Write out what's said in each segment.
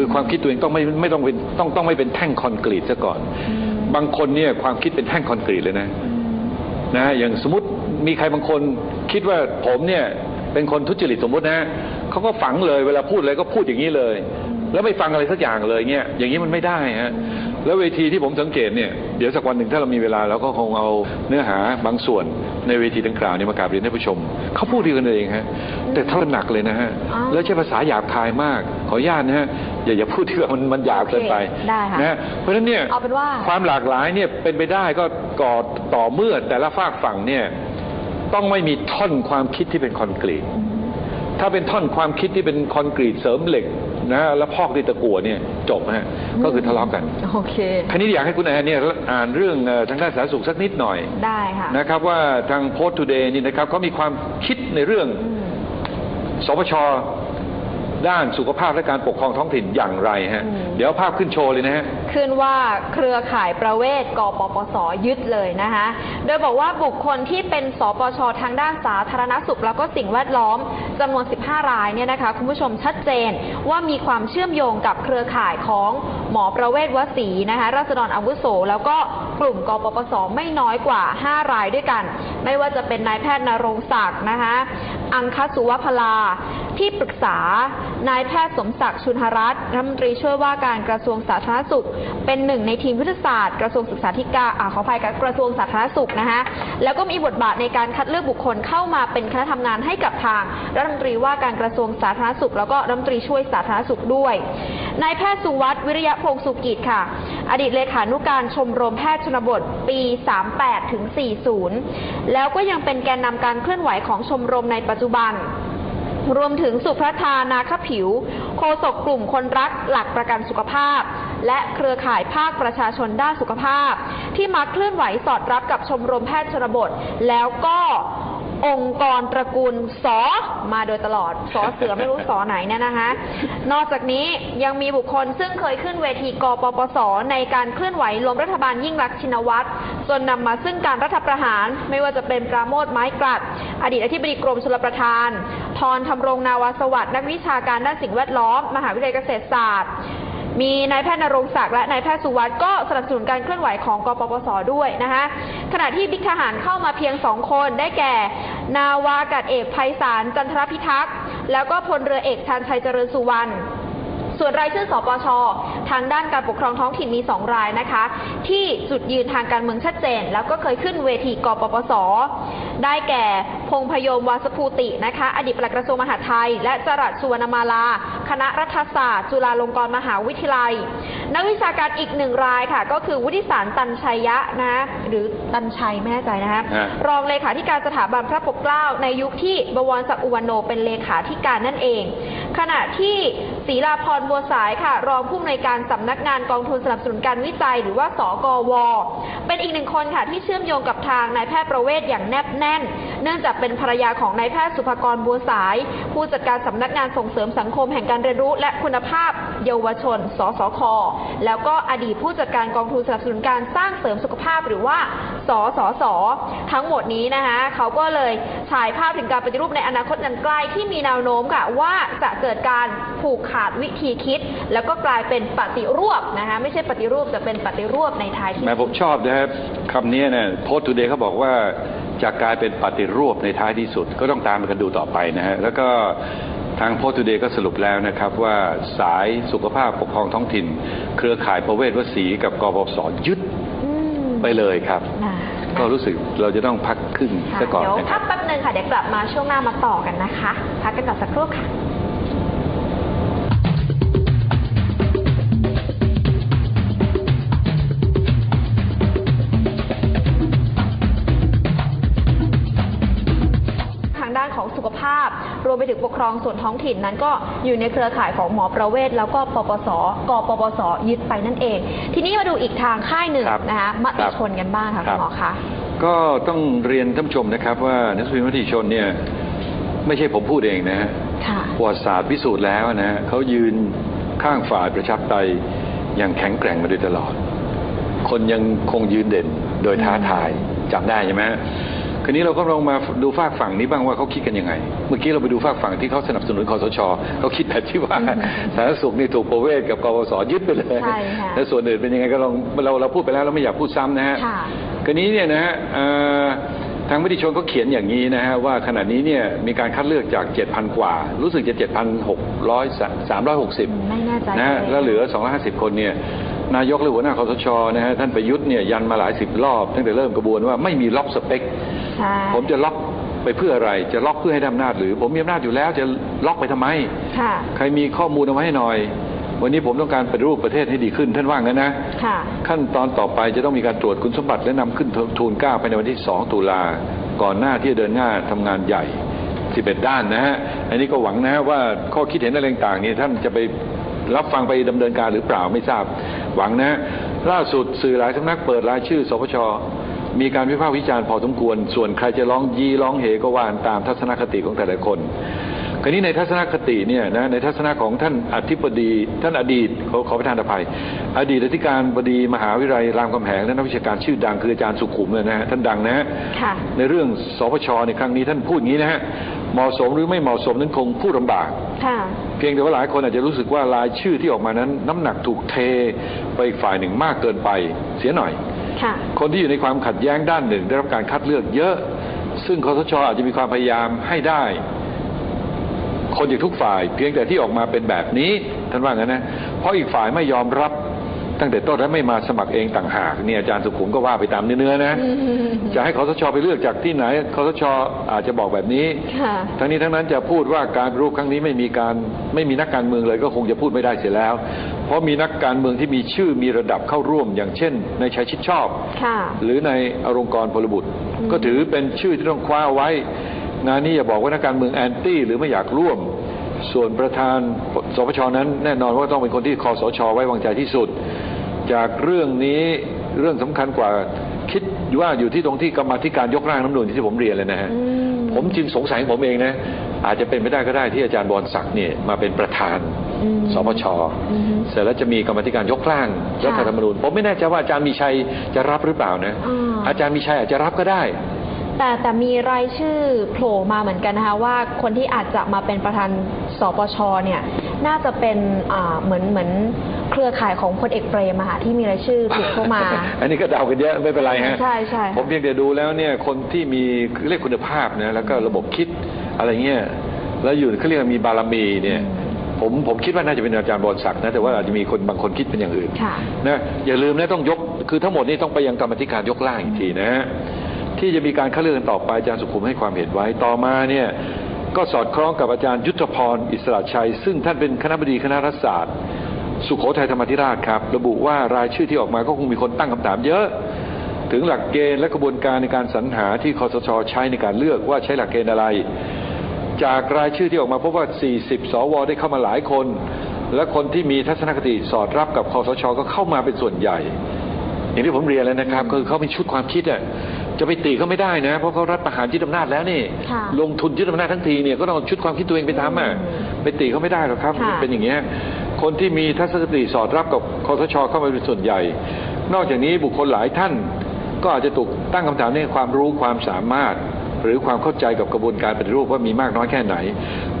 คือความคิดตัวเองต้องไม่ไม่ต้องเป็นต้องต้องไม่เป็นแท่งคอนกรีตซะก่อน บางคนเนี่ยความคิดเป็นแท่งคอนกรีตเลยนะนะฮะอย่างสมมติมีใครบางคนคิดว่าผมเนี่ยเป็นคนทุจริตสมมตินะฮะเขาก็ฝังเลยเวลาพูดอะไรก็พูดอย่างนี้เลย แล้วไม่ฟังอะไรสักอย่างเลยเงี้ยอย่างนี้มันไม่ได้ฮะแล้วเวทีที่ผมสังเกตเนี่ยเดี๋ยวสักวันหนึ่งถ้าเรามีเวลาเราก็คงเอาเนื้อหาบางส่วนในเวทีดังกล่าวนี้มากราบเรียนท่านผู้ชมเขาพูดดีกันเองฮะแต่เท่าหนักเลยนะฮะอ้าวแล้วใช้ภาษาหยาบคายมากขออนุญาตนะฮะ อย่าอย่าพูดที่ว่ามันมันหยาบเกินไปโอเคได้ค่ะนะฮะเพราะฉะนั้นเนี่ยเอาเป็นว่าความหลากหลายเนี่ยเป็นไปได้ก็ก่อต่อเมื่อแต่ละฝากฝั่งเนี่ยต้องไม่มีท่อนความคิดที่เป็นคอนกรีต ถ้าเป็นท่อนความคิดที่เป็นคอนกรีตเสริมเหล็กนะแล้วพอกด้วยตะกั่วเนี่ยจบฮะก็คือทะเลาะกันโอเคคราวนี้อยากให้คุณแอนเนี่ยอ่านเรื่องเอ่อทางด้านสาธารณสุขสักนิดหน่อยได้ค่ะนะครับว่าทางโพสต์ทูเดย์นี่นะครับเขามีความคิดในเรื่องอืมสปช ด้านสุขภาพและการปกครองท้องถิ่นอย่างไรฮะอืมเดี๋ยวเอาภาพขึ้นโชว์เลยนะฮะ ขึ้นว่าเครือข่ายประเวศกปปสยึดเลยนะคะ โดยบอกว่าบุคคลที่เป็นสปชทางด้านสาธารณสุข แล้วก็สิ่งแวดล้อมจำนวน 15 รายเนี่ยนะคะคุณผู้ชมชัดเจนว่ามีความเชื่อมโยงกับเครือข่ายของหมอประเวศวสีนะคะราษฎรอาวุโส แล้วก็กลุ่มกปปสไม่น้อยกว่า 5 รายด้วยกัน ไม่ว่าจะเป็นนายแพทย์นรงศักดิ์นะคะอังคสุวพลาที่ปรึกษานายแพทย์สมศักดิ์ชุนหรัตน์รัฐมนตรีช่วยว่าการกระทรวงสาธารณสุข เป็นหนึ่งในทีมวิทยาศาสตร์กระทรวงศึกษาธิการอ่าขออภัยกับกระทรวงสาธารณสุขนะคะแล้วก็มีบทบาทในการคัดเลือกบุคคลเข้ามาเป็นคณะทำงานให้กับทางรัฐมนตรีว่าการกระทรวงสาธารณสุข แล้วก็รัฐมนตรีช่วยสาธารณสุขด้วยนายแพทย์สุวัสด์วิริยะพงศ์สุกิจค่ะ อดีตเลขานุการชมรมแพทย์ชนบทปี 38ถึง40 แล้วก็ยังเป็นแกนนำการเคลื่อนไหวของชมรมในปัจจุบัน รวมถึงสุพรทานาคผิว โฆษกกลุ่มคนรักหลักประกันสุขภาพ และเครือข่ายภาคประชาชนด้านสุขภาพ ที่มาเคลื่อนไหวสอดรับกับชมรมแพทย์ชนบท แล้วก็ องค์กรตระกูลสอมาโดยตลอดสอเสือไม่รู้สอไหนเนี่ยนะคะ นอกจากนี้ยังมีบุคคลซึ่งเคยขึ้นเวทีกปปส ในการเคลื่อนไหวล้มรัฐบาลยิ่งรักชินวัตรจนนำมาซึ่งการรัฐประหารไม่ว่าจะเป็นปราโมทไม้กลัด อดีตอธิบดีกรมชลประทาน ทรทำรงนาวาสวัสดิ์นักวิชาการด้านสิ่งแวดล้อม มหาวิทยาลัยเกษตรศาสตร์ มีนายแพทย์นรงศักดิ์และนายแพทย์สุวัสด์ก็สนับสนุนการเคลื่อนไหวของกปปสด้วยนะคะขณะที่บิ๊กทหารเข้ามาเพียงสองคนได้แก่ นาวากาศเอกไพศาลจันทรพิทักษ์แล้วก็พลเรือเอกชานชัยเจริญสุวรรณ ส่วนรายชื่อสปช ทางด้านการปกครองท้องถิ่นมี 2 รายนะคะ ที่จุดยืนทางการเมืองชัดเจน แล้วก็เคยขึ้นเวทีกปปส ได้แก่พงพยมวาสภูตินะคะ อดีตปลัดกระทรวงมหาดไทย และจรัสสุวรรณมาลา คณะรัฐศาสตร์ จุฬาลงกรณ์มหาวิทยาลัย นักวิชาการอีกหนึ่งรายค่ะ ก็คือวุฒิสารตันชัยยะนะหรือตันชัยไม่แน่ใจนะคะฮะรองเลขาธิการสถาบันพระปกเกล้าในยุคที่บวรศักดิ์อุวันโนเป็นเลขาธิการนั่นเอง ขณะที่ ศรีลาพรบัวสายค่ะ รองผู้อำนวยการสำนักงานกองทุนสนับสนุนการวิจัย หรือว่าสกว เป็นอีกหนึ่งคนค่ะที่เชื่อมโยงกับทางนายแพทย์ประเวศอย่างแนบแน่น เนื่องจากเป็นภรรยาของนายแพทย์สุภกรบัวสาย ผู้จัดการสำนักงานส่งเสริมสังคมแห่งการเรียนรู้และคุณภาพเยาวชน สสค แล้วก็อดีตผู้จัดการกองทุนสนับสนุนการสร้างเสริมสุขภาพหรือว่า สสส ทั้งหมดนี้นะคะเขาก็เลยฉายภาพถึงการปฏิรูปในอนาคตอันใกล้ที่มีแนวโน้มค่ะว่าจะเกิดการผูกขาดวิธีคิด แล้วก็กลายเป็นปฏิรูปนะคะไม่ใช่ปฏิรูปแต่เป็นปฏิรูปในท้ายที่แหม่ผมชอบนะครับคำนี้เนี่ยโพสต์ทูเดย์เขาบอกว่าจะกลายเป็นปฏิรูปในท้ายที่สุด ก็ต้องตามกันดูต่อไปนะฮะแล้วก็ทางโพสต์ทูเดย์ก็สรุปแล้วนะครับว่าสายสุขภาพปกครองท้องถิ่น เครือข่ายประเวศวสีกับกบสยึดอืมไปเลยครับนะก็รู้สึกเราจะต้องพักครึ่งค่ะซะก่อนเดี๋ยวนะคพัรักบแป๊บนึงค่ะ เดี๋ยวกลับมาช่วงหน้ามาต่อกันนะคะ พักกันก่อนสักครู่ค่ะางด้านของสุขภาพ รวมไปถึงปกครองส่วนท้องถิ่นนั้นก็อยู่ในเครือข่ายของหมอประเวศแล้วก็ปปสกปปสยึดไปนั่นเอง ทีนี้มาดูอีกทางค่ายหนึ่งครับนะคะมครัติบชนกันบ้างค่ะครัคุบ ณหมอคะ ก็ต้องเรียนท่านผู้ชมนะครับ ว่าหนังสือพิมพ์มติชนเนี่ยไม่ใช่ผมพูดเองนะฮะ ค่ะ ประวัติศาสตร์พิสูจน์แล้วนะฮะเขายืนข้างฝ่ายประชาธิปไตยอย่างแข็งแกร่งมาโดยตลอด คนยังคงยืนเด่นโดยท้าทายจำได้ใช่ไหมฮะ คราวนี้เราก็ลองมาดูฝากฝั่งนี้บ้างว่าเขาคิดกันยังไง เมื่อกี้เราไปดูฝากฝั่งที่เขาสนับสนุนคอสชเขาคิดแบบที่ว่าสาธารณสุขนี่ถูกประเวศกับกปสยึดไปเลยใช่ค่ะแล้วส่วนอื่นเป็นยังไงก็ลองเราเราพูดไปแล้วเราไม่อยากพูดซ้ำนะฮะค่ะคราวนี้เนี่ยนะฮะเอ่อทางมติชนเขาเขียนอย่างนี้นะฮะว่าขณะนี้เนี่ยมีการคัดเลือกจาก 7,000 กว่า รู้สึกจะ 7,600 360 ไม่แน่ใจนะฮะแล้วเหลือ 250 คนเนี่ย นายกหรือหัวหน้าคอสชนะฮะท่านประยุทธ์เนี่ยยันมาหลายสิบรอบตั้งแต่เริ่มกระบวนว่าไม่มีล็อกสเปคใช่ผมจะล็อกไปเพื่ออะไรจะล็อกเพื่อให้ได้อำนาจหรือผมมีอำนาจอยู่แล้วจะล็อกไปทำไมค่ะใครมีข้อมูลเอามาให้หน่อย วันนี้ผมต้องการปฏิรูปประเทศให้ดีขึ้น ท่านว่างั้นนะค่ะขั้นตอนต่อไปจะต้องมีการตรวจคุณสมบัติและนำขึ้นทูลเกล้าภายในวันที่2ตุลาก่อนหน้าที่จะเดินหน้าทำงานใหญ่11ด้านนะฮะอันนี้ก็หวังนะฮะว่าข้อคิดเห็นอะไรต่างๆนี่ท่านจะไปรับฟังไปดำเนินการหรือเปล่าไม่ทราบ หวังนะฮะล่าสุดสื่อหลายสำนักเปิดรายชื่อสปชมีการวิพากษ์วิจารณ์พอสมควร ส่วนใครจะร้องยีร้องเฮก็ว่านตามทัศนคติของแต่ละคนคราวนี้ในทัศนคติเนี่ยนะในทัศนะของท่านอธิบดีท่านอดีตขอขอประทานอภัย อดีตอธิการบดีมหาวิทยาลัยรามคำแหงและนักวิชาการชื่อดังคืออาจารย์สุขุมเนี่ยนะฮะท่านดังนะฮะค่ะในเรื่องสปชในครั้งนี้ท่านพูดอย่างนี้นะฮะเหมาะสมหรือไม่เหมาะสมนั้นคงพูดลำบากค่ะ เพียงแต่ว่าหลายคนอาจจะรู้สึกว่ารายชื่อที่ออกมานั้น น้ำหนักถูกเทไปอีกฝ่ายหนึ่งมากเกินไปเสียหน่อยค่ะคนที่อยู่ในความขัดแย้งด้านหนึ่ง ได้รับการคัดเลือกเยอะ ซึ่งคอสชอาจจะมีความพยายามให้ได้ คนจากทุกฝ่าย เพียงแต่ที่ออกมาเป็นแบบนี้ท่านว่างั้นนะ เพราะอีกฝ่ายไม่ยอมรับ ตั้งแต่ต้นและไม่มาสมัครเองต่างหากเนี่ยอาจารย์สุขุมก็ว่าไปตามเนื้อๆนะอืมจะให้คอสชไปเลือกจากที่ไหนคอสชอาจจะบอกแบบนี้ค่ะทั้งนี้ทั้งนั้นจะพูดว่าการปฏิรูปครั้งนี้ไม่มีการไม่มีนักการเมืองเลยก็คงจะพูดไม่ได้เสียแล้ว เพราะมีนักการเมืองที่มีชื่อมีระดับเข้าร่วม อย่างเช่น ในชัยชิดชอบค่ะหรือในอรงกรพลบุตรอืมก็ถือเป็นชื่อที่ต้องคว้าไว้งานนี้อย่าบอกว่านักการเมืองแอนตี้หรือไม่อยากร่วมส่วนประธานสปชนั้นแน่นอนว่าต้องเป็นคนที่คอสชไว้วางใจที่สุด จากเรื่องนี้เรื่องสำคัญกว่าคิดว่าอยู่ที่ตรงที่กรรมาธิการยกร่างน้ำนูนที่ผมเรียนเลยนะฮะอืมผมจึงสงสัยผมเองนะ อาจจะเป็นไปได้ก็ได้ที่อาจารย์บอลศักดิ์เนี่ยมาเป็นประธานอืมสปชอืมเสร็จแล้วจะมีกรรมาธิการยกร่างรัฐธรรมนูญผมไม่แน่ใจว่าอาจารย์มีชัยจะรับหรือเปล่านะอ่าอาจารย์มีชัยอาจจะรับก็ได้ แต่แต่มีรายชื่อโผล่มาเหมือนกันนะคะว่าคนที่อาจจะมาเป็นประธานสปชเนี่ยน่าจะเป็นอ่าเหมือนเหมือน เครือข่ายของพลเอกเปรมอะค่ะที่มีรายชื่อถูกเข้ามา อันนี้ก็เดากันเยอะไม่เป็นไรฮะใช่ใช่ค่ะผมเพียงแต่ดูแล้วเนี่ยคนที่มีเรียกคุณภาพนะแล้วก็ระบบคิดอะไรเงี้ยแล้วอยู่เขาเรียกว่ามีบารมีเนี่ยผมผมคิดว่าน่าจะเป็นอาจารย์บอลศักดิ์นะแต่ว่าอาจจะมีคนบางคนคิดเป็นอย่างอื่นค่ะนะอย่าลืมนะต้องยกคือทั้งหมดนี้ต้องไปยังกรรมธิการยกร่างอีกทีนะฮะที่จะมีการคัดเลือกกันต่อไปอาจารย์สุขุมให้ความเห็นไว้ต่อมาเนี่ยก็สอดคล้องกับอาจารย์ยุทธพรอิสระชัย ซึ่งท่านเป็นคณะบดีคณะรัฐศาสตร์ สุโขทัยธรรมาธิราชครับ ระบุว่ารายชื่อที่ออกมาก็คงมีคนตั้งคำถามเยอะ ถึงหลักเกณฑ์และกระบวนการในการสรรหาที่คอสชใช้ในการเลือกว่าใช้หลักเกณฑ์อะไร จากรายชื่อที่ออกมาพบว่า 40 สวได้เข้ามาหลายคน และคนที่มีทัศนคติสอดรับกับคอสชก็เข้ามาเป็นส่วนใหญ่ อย่างที่ผมเรียนแล้วนะครับคือเขามีชุดความคิดอะจะไปตีเขาไม่ได้นะ เพราะเขารัฐประหารยึดอำนาจแล้วนี่ค่ะลงทุนยึดอำนาจทั้งทีเนี่ยก็ต้องเอาชุดความคิดตัวเองไปทำอะอืมไปตีเขาไม่ได้หรอกครับค่ะมันเป็นอย่างเงี้ย คนที่มีทัศนคติสอดรับกับคอสชเข้ามาเป็นส่วนใหญ่ นอกจากนี้บุคคลหลายท่าน ก็อาจจะถูกตั้งคำถามในความรู้ความสามารถ หรือความเข้าใจกับกระบวนการปฏิรูปว่ามีมากน้อยแค่ไหน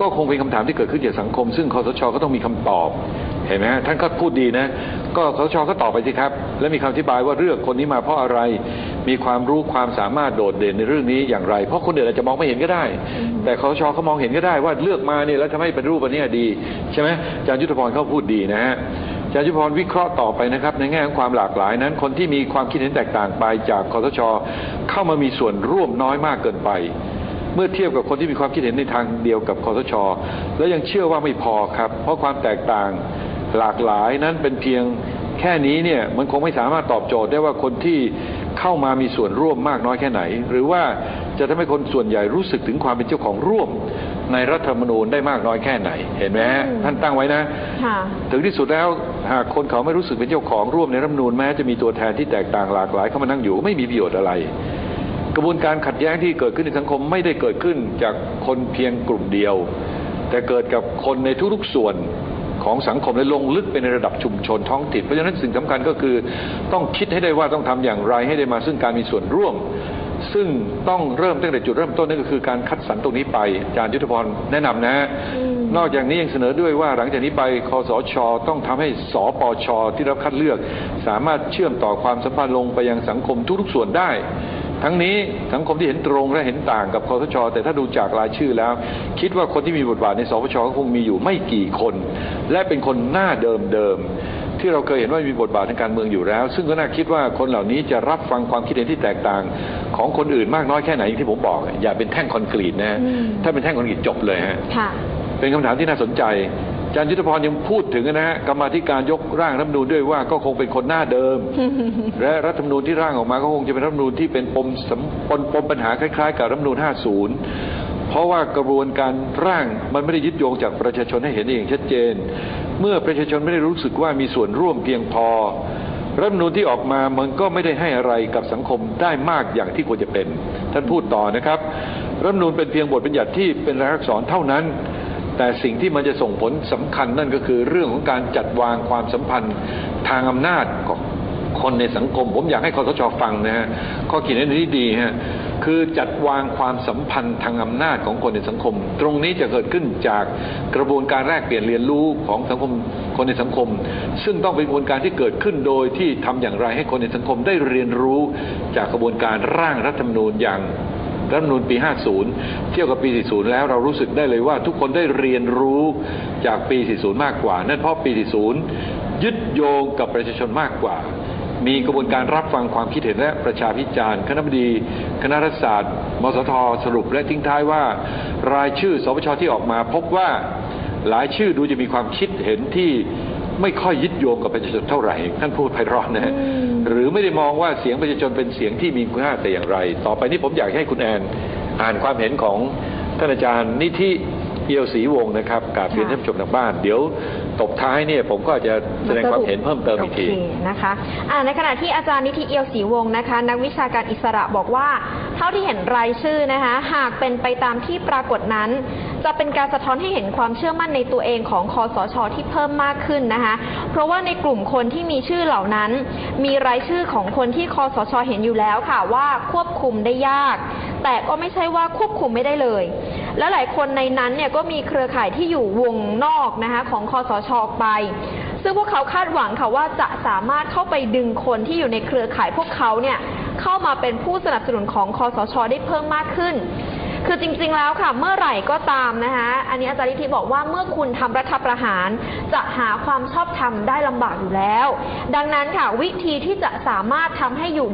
ก็คงเป็นคำถามที่เกิดขึ้นจากสังคม ซึ่งคอสชก็ต้องมีคำตอบเห็นไหมฮะท่านก็พูดดีนะ ก็คอสชก็ตอบไปสิครับ และมีคำอธิบายว่าเลือกคนนี้มาเพราะอะไร มีความรู้ความสามารถโดดเด่นในเรื่องนี้อย่างไร เพราะคนอื่นอาจจะมองไม่เห็นก็ได้ แต่คอสชเขามองเห็นก็ได้ว่าเลือกมาเนี่ยแล้วทำให้ปฏิรูปอันเนี้ยดีใช่ไหมอาจารย์ยุทธพรเขาพูดดีนะฮะอา จารย์ยุพรวิเคราะห์ต่อไปนะครับ ในแง่ของความหลากหลายนั้น คนที่มีความคิดเห็นแตกต่างไปจากคอสชเข้ามามีส่วนร่วมน้อยมากเกินไป เมื่อเทียบกับคนที่มีความคิดเห็นในทางเดียวกับคอสช และยังเชื่อว่าไม่พอครับ เพราะความแตกต่างหลากหลายนั้นเป็นเพียงแค่นี้เนี่ยมันคงไม่สามารถตอบโจทย์ได้ว่าคนที่เข้ามามีส่วนร่วมมากน้อยแค่ไหน หรือว่า จะทำให้คนส่วนใหญ่รู้สึกถึงความเป็นเจ้าของร่วม ในรัฐธรรมนูญได้มากน้อยแค่ไหน เห็นไหมฮะอืมท่านตั้งไว้นะค่ะถึงที่สุดแล้วหากคนเขาไม่รู้สึกเป็นเจ้าของร่วมในรัฐธรรมนูญแม้จะมีตัวแทนที่แตกต่างหลากหลายเข้ามานั่งอยู่ไม่มีประโยชน์อะไร กระบวนการขัดแย้งที่เกิดขึ้นในสังคมไม่ได้เกิดขึ้นจากคนเพียงกลุ่มเดียว แต่เกิดกับคนในทุกๆส่วนของสังคมและลงลึกไปในระดับชุมชนท้องถิ่นเพราะฉะนั้นสิ่งสำคัญก็คือ ต้องคิดให้ได้ว่าต้องทำอย่างไรให้ได้มาซึ่งการมีส่วนร่วม ซึ่งต้องเริ่มตั้งแต่จุดเริ่มต้นนั่นก็คือการคัดสรรตรงนี้ไปอาจารย์ยุทธพรแนะนำนะฮะอืมนอกจากนี้ยังเสนอด้วยว่าหลังจากนี้ไปคอสช ต้องทำให้สปช ที่รับคัดเลือก สามารถเชื่อมต่อความสัมพันธ์ลงไปยังสังคมทุกๆส่วนได้ ทั้งนี้สังคมที่เห็นตรงและเห็นต่างกับคอสช แต่ถ้าดูจากรายชื่อแล้ว คิดว่าคนที่มีบทบาทในสปชก็คงมีอยู่ไม่กี่คน และเป็นคนหน้าเดิมๆ ที่เราเคยเห็นว่ามีบทบาททางการเมืองอยู่แล้ว ซึ่งก็น่าคิดว่าคนเหล่านี้จะรับฟังความคิดเห็นที่แตกต่าง ของคนอื่นมากน้อยแค่ไหนอย่างที่ผมบอก อย่าเป็นแท่งคอนกรีตนะฮะอืมถ้าเป็นแท่งคอนกรีตจบเลยฮะค่ะเป็นคำถามที่น่าสนใจอาจารย์ยุทธพรยังพูดถึงนะฮะกรรมาธิการยกร่างรัฐธรรมนูญด้วยว่าก็คงเป็นคนหน้าเดิม และรัฐธรรมนูญที่ร่างออกมาก็คงจะเป็นรัฐธรรมนูญที่เป็นปมสำปนปมปัญหาคล้ายๆ กับรัฐธรรมนูญ50เพ ราะว่ากระบวนการร่างมันไม่ได้ยึดโยงจากประชาชนให้เห็นเองชัดเจน เมื่อประชาชนไม่ได้รู้สึกว่ามีส่วนร่วมเพียงพอ รัฐมนูญที่ออกมามันก็ไม่ได้ให้อะไรกับสังคมได้มากอย่างที่ควรจะเป็น ท่านพูดต่อนะครับ รัฐมนูญเป็นเพียงบทบัญญัติที่เป็นรายลักษณ์อักษรเท่านั้นแต่สิ่งที่มันจะส่งผลสำคัญนั่นก็คือเรื่องของการจัดวางความสัมพันธ์ทางอำนาจของ คนในสังคม ผมอยากให้คอสชฟังนะฮะข้อขียนนี้ดีฮะคือจัดวางความสัมพันธ์ทางอำนาจของคนในสังคม ตรงนี้จะเกิดขึ้นจากกระบวนการแลกเปลี่ยนเรียนรู้ของสังคมคนในสังคม ซึ่งต้องเป็นกระบวนการที่เกิดขึ้นโดยที่ทำอย่างไรให้คนในสังคมได้เรียนรู้จากกระบวนการร่างรัฐธรรมนูญอย่างรัฐธรรมนูญปี 50 เทียบกับปี 40 แล้วเรารู้สึกได้เลยว่าทุกคนได้เรียนรู้จากปี 40 มากกว่า นั่นเพราะปี 40 ยึดโยงกับประชาชนมากกว่า มีกระบวนการรับฟังความคิดเห็นและประชาพิจารณ์ คณะบดีคณะรัฐศาสตร์ มสทสรุปและทิ้งท้ายว่า รายชื่อสปชที่ออกมาพบว่าหลายชื่อดูจะมีความคิดเห็นที่ไม่ค่อยยึดโยงกับประชาชนเท่าไหร่ ท่านพูดไพเราะนะฮะหรือไม่ได้มองว่าเสียงประชาชนเป็นเสียงที่มีคุณค่าแต่อย่างไร ต่อไปนี้ผมอยากให้คุณแอนอ่านความเห็นของท่านอาจารย์นิธิ เอียวศรีวงศ์นะครับกราบเรียนท่านผู้ชมทางบ้าน เดี๋ยวตบท้ายเนี่ยผมก็จะแสดงความเห็นเพิ่มเติมอีกทีโเคนะคะอ่าในขณะที่อาจารย์นิธิเอียวศรีวงศ์นะคะ นักวิชาการอิสระบอกว่า เท่าที่เห็นรายชื่อนะคะ หากเป็นไปตามที่ปรากฏนั้น จะเป็นการสะท้อนให้เห็นความเชื่อมั่นในตัวเองของคอสช ที่เพิ่มมากขึ้นนะคะ เพราะว่าในกลุ่มคนที่มีชื่อเหล่านั้น มีรายชื่อของคนที่คอสช เห็นอยู่แล้วค่ะว่าควบคุมได้ยาก แต่ก็ไม่ใช่ว่าควบคุมไม่ได้เลย และหลายคนในนั้นเนี่ยก็มีเครือข่ายที่อยู่วงนอกนะคะของคอสชออกไป ซึ่งพวกเขาคาดหวังค่ะว่าจะสามารถเข้าไปดึงคนที่อยู่ในเครือข่ายพวกเขาเนี่ยเข้ามาเป็นผู้สนับสนุนของคอสชได้เพิ่มมากขึ้น คือจริงๆแล้วค่ะ เมื่อไหร่ก็ตามนะคะอันนี้อาจารย์นิธิบอกว่าเมื่อคุณทำรัฐประหาร จะหาความชอบธรรมได้ลำบากอยู่แล้ว ดังนั้นค่ะวิธีที่จะสามารถทำให้อยู่